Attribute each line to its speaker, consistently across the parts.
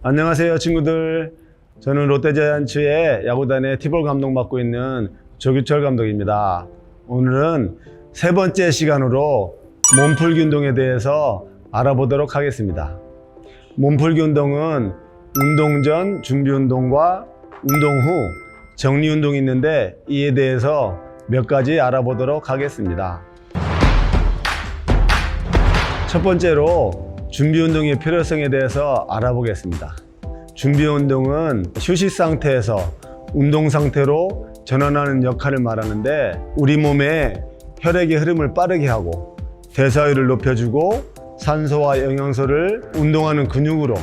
Speaker 1: 안녕하세요 친구들. 저는 롯데자이언츠의 야구단의 티볼 감독 맡고 있는 조규철 감독입니다. 오늘은 세 번째 시간으로 몸풀기 운동에 대해서 알아보도록 하겠습니다. 몸풀기 운동은 운동 전 준비 운동과 운동 후 정리 운동이 있는데 이에 대해서 몇 가지 알아보도록 하겠습니다. 첫 번째로 준비 운동의 필요성에 대해서 알아보겠습니다. 준비 운동은 휴식 상태에서 운동 상태로 전환하는 역할을 말하는데 우리 몸에 혈액의 흐름을 빠르게 하고 대사율을 높여주고 산소와 영양소를 운동하는 근육으로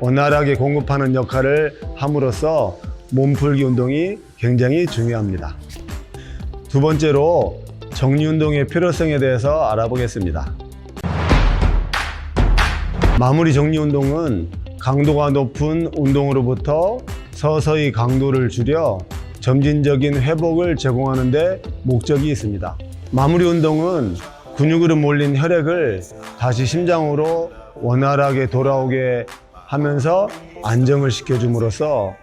Speaker 1: 원활하게 공급하는 역할을 함으로써 몸풀기 운동이 굉장히 중요합니다. 두 번째로 정리 운동의 필요성에 대해서 알아보겠습니다. 마무리 정리 운동은 강도가 높은 운동으로부터 서서히 강도를 줄여 점진적인 회복을 제공하는 데 목적이 있습니다. 마무리 운동은 근육으로 몰린 혈액을 다시 심장으로 원활하게 돌아오게 하면서 안정을 시켜줌으로써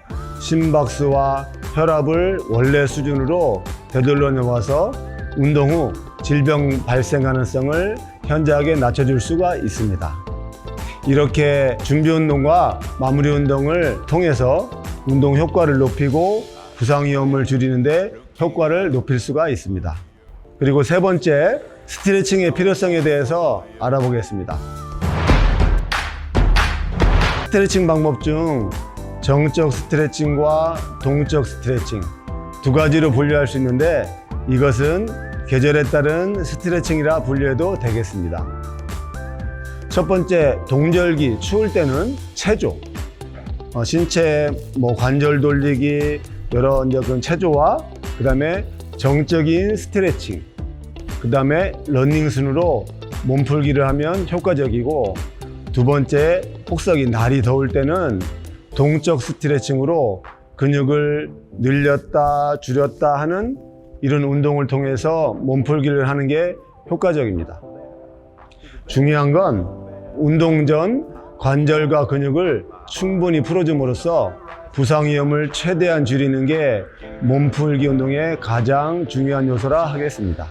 Speaker 1: 심박수와 혈압을 원래 수준으로 되돌려 놓아서 운동 후 질병 발생 가능성을 현저하게 낮춰줄 수가 있습니다. 이렇게 준비 운동과 마무리 운동을 통해서 운동 효과를 높이고 부상 위험을 줄이는데 효과를 높일 수가 있습니다. 그리고 세 번째, 스트레칭의 필요성에 대해서 알아보겠습니다. 스트레칭 방법 중 정적 스트레칭과 동적 스트레칭 두 가지로 분류할 수 있는데 이것은 계절에 따른 스트레칭이라 분류해도 되겠습니다. 첫 번째 동절기 추울 때는 체조 어, 신체 뭐 관절 돌리기 여러 이제 그런 체조와 그 다음에 정적인 스트레칭 그 다음에 러닝 순으로 몸풀기를 하면 효과적이고 두 번째 폭석이 날이 더울 때는 동적 스트레칭으로 근육을 늘렸다 줄였다 하는 이런 운동을 통해서 몸풀기를 하는 게 효과적입니다. 중요한 건 운동 전 관절과 근육을 충분히 풀어줌으로써 부상 위험을 최대한 줄이는 게 몸풀기 운동의 가장 중요한 요소라 하겠습니다.